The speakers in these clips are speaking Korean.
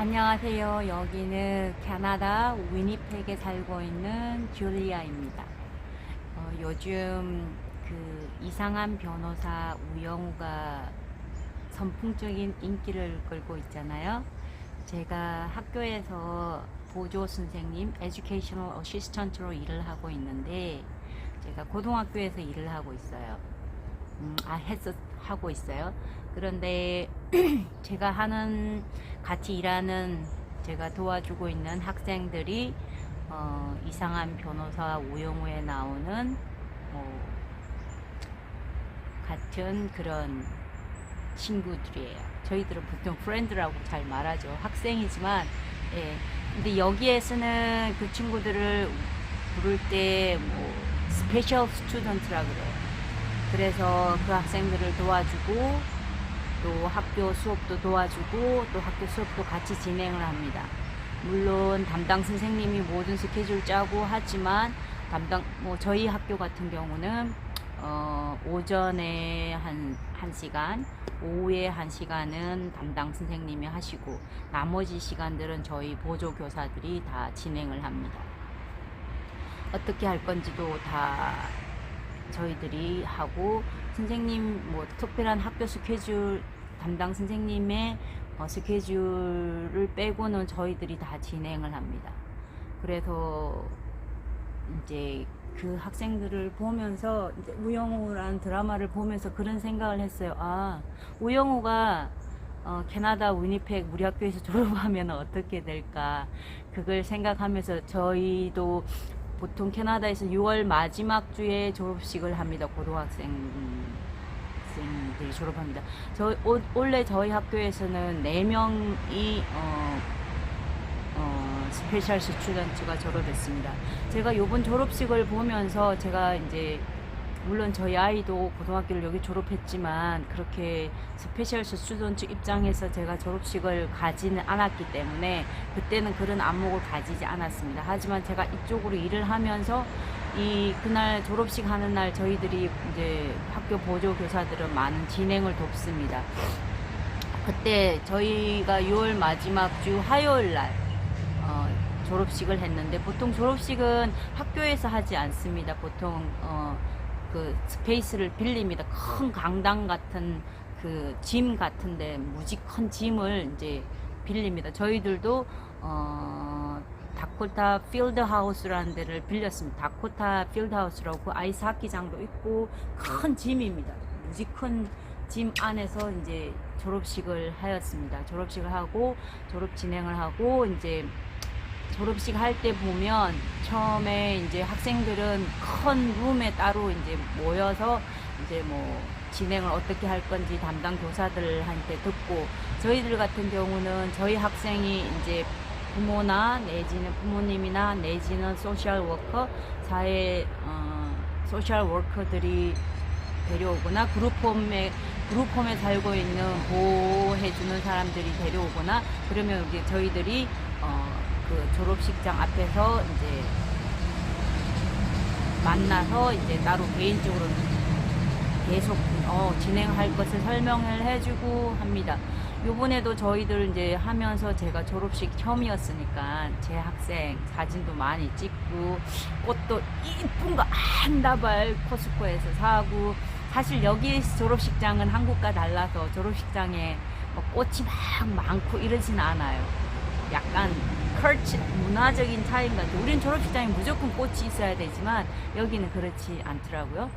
안녕하세요. 여기는 캐나다 위니펙에 살고 있는 줄리아입니다. 어, 요즘 그 이상한 변호사 우영우가 선풍적인 인기를 끌고 있잖아요. 제가 학교에서 보조 선생님, 에듀케이셔널 어시스턴트로 일을 하고 있는데 제가 고등학교에서 일을 하고 있어요. 음, 아, 했었, 하고 있어요. 그런데 제가 하는, 같이 일하는, 제가 도와주고 있는 학생들이, 어, 이상한 변호사 우영우에 나오는, 뭐, 같은 그런 친구들이에요. 저희들은 보통 프렌드라고 잘 말하죠. 학생이지만, 예. 근데 여기에 쓰는 그 친구들을 부를 때, 뭐, 스페셜 스튜던트라 그래요. 그래서 그 학생들을 도와주고 또 학교 수업도 도와주고 또 학교 수업도 같이 진행을 합니다. 물론 담당 선생님이 모든 스케줄 짜고 하지만 담당 뭐 저희 학교 같은 경우는 어, 오전에 한, 한 시간, 오후에 한 시간은 담당 선생님이 하시고 나머지 시간들은 저희 보조 교사들이 다 진행을 합니다. 어떻게 할 건지도 다 저희들이 하고 선생님 뭐 특별한 학교 스케줄 담당 선생님의 어, 스케줄을 빼고는 저희들이 다 진행을 합니다. 그래서 이제 그 학생들을 보면서 이제 우영우라는 드라마를 보면서 그런 생각을 했어요. 아 우영우가 어, 캐나다 위니펙 우리 학교에서 졸업하면 어떻게 될까 그걸 생각하면서 저희도 보통 캐나다에서 6월 마지막 주에 졸업식을 합니다. 고등학생 학생들이 졸업합니다. 저 오- 원래 저희 학교에서는 4명이 어, 어, 스페셜 스튜던트가 졸업했습니다. 제가 요번 졸업식을 보면서 제가 이제 물론 저희 아이도 고등학교를 여기 졸업했지만 그렇게 스페셜 스튜던트 입장에서 제가 졸업식을 가지는 않았기 때문에 그때는 그런 안목을 가지지 않았습니다. 하지만 제가 이쪽으로 일을 하면서 이 그날 졸업식 하는 날 저희들이 이제 학교 보조 교사들은 많은 진행을 돕습니다. 그때 저희가 6월 마지막 주 화요일 날 어, 졸업식을 했는데 보통 졸업식은 학교에서 하지 않습니다. 보통 어, 그 스페이스를 빌립니다. 큰 강당 같은 그 짐 같은데 무지 큰 짐을 이제 빌립니다. 저희들도 어, 다코타 필드 하우스라는 데를 빌렸습니다. 다코타 필드 하우스라고 그 아이스 하키장도 있고 큰 짐입니다. 무지 큰 짐 안에서 이제 졸업식을 하였습니다. 졸업식을 하고 졸업 진행을 하고 이제 졸업식 할 때 보면 처음에 이제 학생들은 큰 룸에 따로 이제 모여서 이제 뭐 진행을 어떻게 할 건지 담당 교사들한테 듣고 저희들 같은 경우는 저희 학생이 이제 부모나 내지는 부모님이나 내지는 소셜 워커 사회 어, 소셜 워커들이 데려오거나 그룹홈에 그룹홈에 살고 있는 보호해주는 사람들이 데려오거나 그러면 이제 저희들이 어, 그 졸업식장 앞에서 이제 만나서 이제 따로 개인적으로 계속 어, 진행할 것을 설명을 해주고 합니다. 요번에도 저희들 이제 하면서 제가 졸업식 처음이었으니까 제 학생 사진도 많이 찍고 꽃도 이쁜 거 한 다발 코스코에서 사고 사실 여기 졸업식장은 한국과 달라서 졸업식장에 뭐 꽃이 막 많고 이러진 않아요. 약간 컬처 문화적인 차이인 것 같아요. 우리는 졸업식장에 무조건 꽃이 있어야 되지만 여기는 그렇지 않더라고요.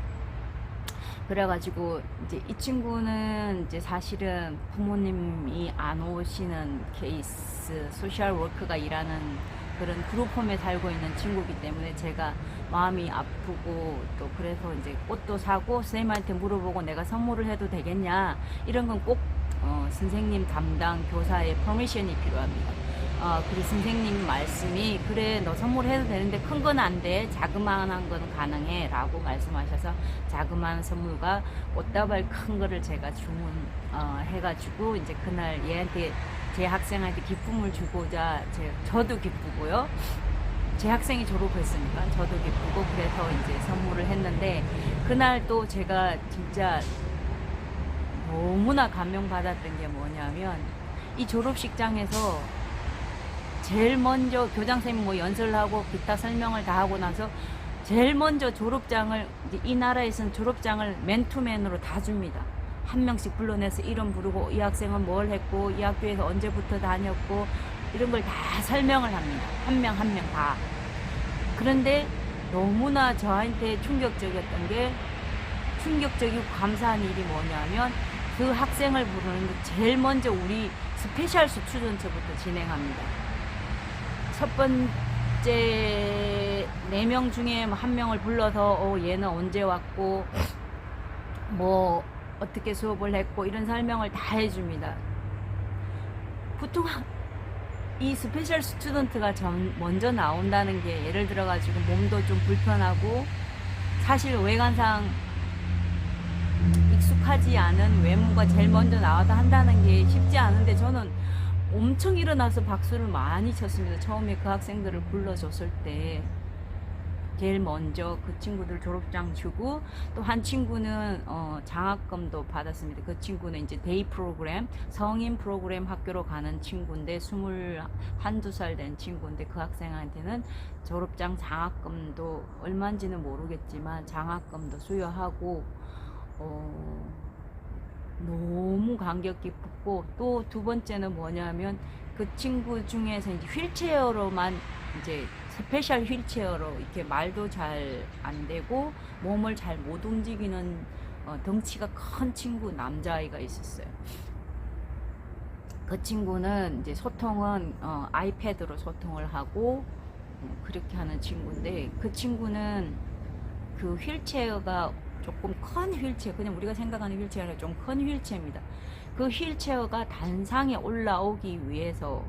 그래가지고 이제 이 친구는 이제 사실은 부모님이 안 오시는 케이스 소셜 워크가 일하는 그런 그룹홈에 살고 있는 친구이기 때문에 제가 마음이 아프고 또 그래서 이제 꽃도 사고 선생님한테 물어보고 내가 선물을 해도 되겠냐 이런 건꼭 어, 선생님 담당 교사의 퍼미션이 필요합니다. 어, 그리고 선생님 말씀이 그래 너 선물해도 되는데 큰 건 안 돼. 자그마한 건 가능해 라고 말씀하셔서 자그마한 선물과 꽃다발 큰 거를 제가 주문 어, 해가지고 이제 그날 얘한테 제 학생한테 기쁨을 주고자 제, 저도 기쁘고요. 제 학생이 졸업했으니까 저도 기쁘고 그래서 이제 선물을 했는데 그날 또 제가 진짜 너무나 감명받았던 게 뭐냐면 이 졸업식장에서 제일 먼저 교장선생님 뭐 연설을 하고 기타 설명을 다 하고 나서 제일 먼저 졸업장을 이 나라에서는 졸업장을 맨투맨으로 다 줍니다. 한 명씩 불러내서 이름 부르고 이 학생은 뭘 했고 이 학교에서 언제부터 다녔고 이런 걸 다 설명을 합니다. 한 명 한 명 다. 그런데 너무나 저한테 충격적이었던 게 충격적이고 감사한 일이 뭐냐면 그 학생을 부르는데 제일 먼저 우리 스페셜 스튜던트부터 진행합니다. 첫 번째 네 명 중에 뭐한 명을 불러서 어, 얘는 언제 왔고 뭐 어떻게 수업을 했고 이런 설명을 다 해줍니다. 보통 이 스페셜 스튜던트가 전 먼저 나온다는 게 예를 들어 가지고 몸도 좀 불편하고 사실 외관상 익숙하지 않은 외모가 제일 먼저 나와서 한다는 게 쉽지 않은데 저는 엄청 일어나서 박수를 많이 쳤습니다. 처음에 그 학생들을 불러줬을 때 제일 먼저 그 친구들 졸업장 주고 또 한 친구는 어, 장학금도 받았습니다. 그 친구는 이제 데이 프로그램 성인 프로그램 학교로 가는 친구인데 스물 한두 살 된 친구인데 그 학생한테는 졸업장 장학금도 얼마인지는 모르겠지만 장학금도 수여하고 어, 너무 감격 깊었고 또 두 번째는 뭐냐면 그 친구 중에서 이제 휠체어로만 이제 스페셜 휠체어로 이렇게 말도 잘 안 되고 몸을 잘 못 움직이는 어, 덩치가 큰 친구 남자아이가 있었어요. 그 친구는 이제 소통은 어, 아이패드로 소통을 하고 어, 그렇게 하는 친구인데 그 친구는 그 휠체어가 조금 큰 휠체어, 그냥 우리가 생각하는 휠체어는 좀큰 휠체어입니다. 그 휠체어가 단상에 올라오기 위해서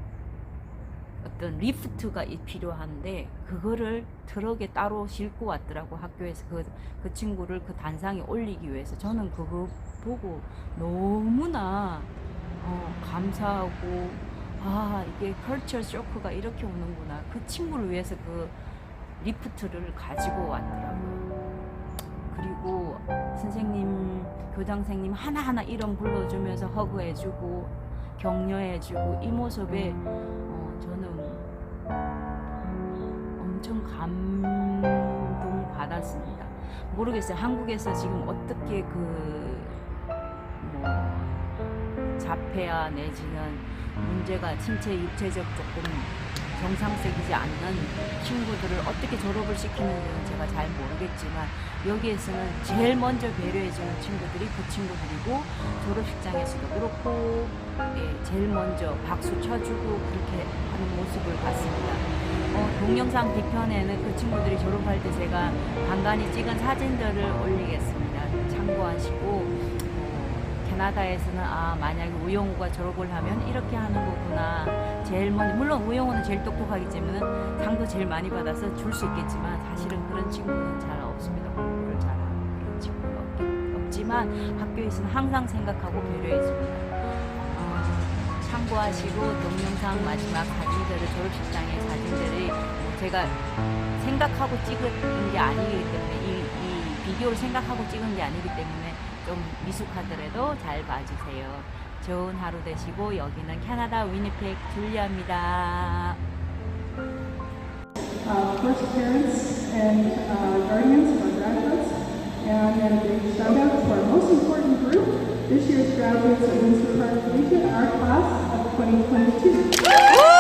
어떤 리프트가 이- 필요한데 그거를 트럭에 따로 싣고 왔더라고 학교에서 그, 그 친구를 그 단상에 올리기 위해서 저는 그거 보고 너무나 어, 감사하고 아 이게 컬처 쇼크가 이렇게 오는구나 그 친구를 위해서 그 리프트를 가지고 왔더라고요. 그리고 선생님, 교장선생님 하나하나 이름 불러주면서 허그해주고 격려해주고 이 모습에 어, 저는 엄청 감동 받았습니다. 모르겠어요. 한국에서 지금 어떻게 그 뭐 자폐아 내지는 문제가 신체 육체적 조금 정상적이지 않는 친구들을 어떻게 졸업을 시키는지는 제가 잘 모르겠지만 여기에서는 제일 먼저 배려해주는 친구들이 그 친구들이고 졸업식장에서도 그렇고 예, 제일 먼저 박수 쳐주고 그렇게 하는 모습을 봤습니다. 어, 동영상 뒤편에는 그 친구들이 졸업할 때 제가 간간히 찍은 사진들을 올리겠습니다. 참고하시고 어, 캐나다에서는 아 만약에 우영우가 졸업을 하면 이렇게 하는 거구나. 제일 먼저 물론 우영우는 제일 똑똑하기 때문에 상도 제일 많이 받아서 줄 수 있겠지만 사실은 그런 친구는 잘 없습니다. 공부를 잘하는 그런 친구는 없, 없지만 학교에서는 항상 생각하고 배려해줍니다. 어, 참고하시고 동영상 마지막 사진들을 졸업식장의 사진들이 뭐 제가 생각하고 찍은 게 아니기 때문에 이, 이 비디오를 생각하고 찍은 게 아니기 때문에 좀 미숙하더라도 잘 봐주세요. 좋은 하루 되시고 여기는 캐나다 위니펙 줄리아입니다. uh, first parents and uh, guardians of our graduates. And then a big shout out to our most important group, this year's graduates of Windsor Park Collegiate, our class of 2022.